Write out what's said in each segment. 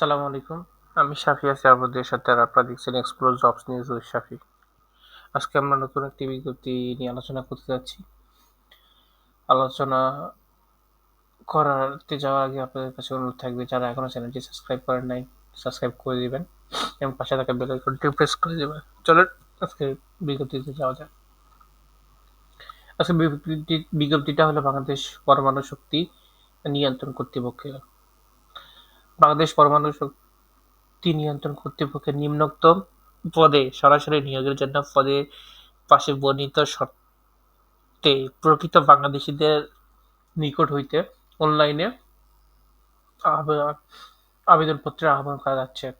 আসসালামু আলাইকুম। আমি শাফি আছি আপনাদের সাথে আর আপনারা দেখছেন explore jobs news with Shafi. আজকে আমরা নতুন একটি বিজ্ঞপ্তি নিয়ে আলোচনা করতে যাচ্ছি। আলোচনা করাতে যাওয়ার আগে আপনাদের কাছে অনুরোধ থাকবে, যারা এখনও চ্যানেলটি সাবস্ক্রাইব করেন নাই, সাবস্ক্রাইব করে দেবেন এবং পাশে থাকা বেল আইকনটি প্রেস করে দেবেন। চলেন আজকে বিজ্ঞপ্তিতে যাওয়া যায় আজকে বিজ্ঞপ্তি বিজ্ঞপ্তিটা হলো বাংলাদেশ পরমাণু শক্তি নিয়ন্ত্রণ কর্তৃপক্ষের বাংলাদেশ পরমাণু শক্তি নিয়ন্ত্রণ কর্তৃপক্ষের নিম্নোক্ত পদে সরাসরি নিয়োগের জন্য পদে পাশে বর্ণিত শর্তে প্রকৃত বাংলাদেশিদের নিকট হইতে অনলাইনে আবে- আবেদনপত্রের আহ্বান করা যাচ্ছে।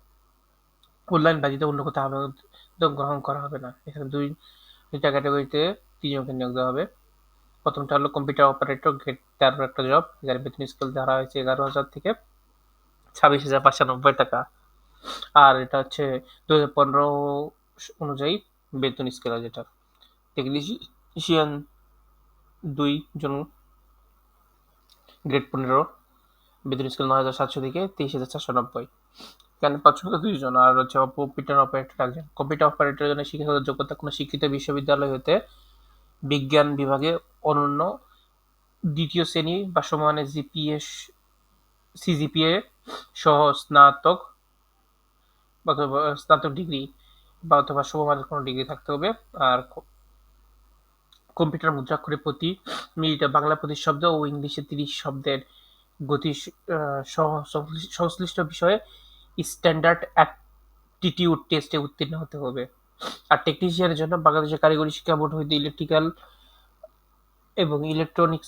অনলাইন ব্যতীত অন্য কোথাও আবেদন গ্রহণ করা হবে না। এখানে দুই, দুইটা ক্যাটাগরিতে তিনজনকে নিয়োগ দেওয়া হবে। প্রথমটা হলো কম্পিউটার অপারেটর গ্রেড তেরোর একটা জব এখানে বেতন স্কেল ধরা হয়েছে এগারো হাজার থেকে ছাব্বিশ হাজার পাঁচশো নব্বই টাকা। আর এটা হচ্ছে দু হাজার পনেরো অনুযায়ী বেতন স্কেল যেটা। টেকনিশিয়ান দুই জন গ্রেড পনেরো, বেতন স্কেল নয় হাজার সাতশো থেকে তেইশ হাজার চারশো নব্বই। এখানে পাঁচশো দুইজন আর হচ্ছে কম্পিউটার অপারেটর একজন। কম্পিউটার অপারেটরের জন্য শিক্ষাগত যোগ্যতা কোনো শিক্ষিত বিশ্ববিদ্যালয় হতে বিজ্ঞান বিভাগে অনন্য দ্বিতীয় শ্রেণি বা সমানে জিপিএস, সিজিপিএ সহ স্নাতক স্নাতক ডিগ্রি বা অথবা সমমানের কোনো ডিগ্রি থাকতে হবে। আর কম্পিউটার মুদ্রাক্ষরে প্রতি মিনিটে বাংলা পঁচিশ শব্দ ও ইংলিশে তিরিশ শব্দের গতি সংশ্লিষ্ট বিষয়ে স্ট্যান্ডার্ড অ্যাপটিটিউড টেস্টে উত্তীর্ণ হতে হবে। আর টেকনিশিয়ানের জন্য বাংলাদেশের কারিগরি শিক্ষা বোর্ড হইতে ইলেকট্রিক্যাল এবং ইলেকট্রনিক্স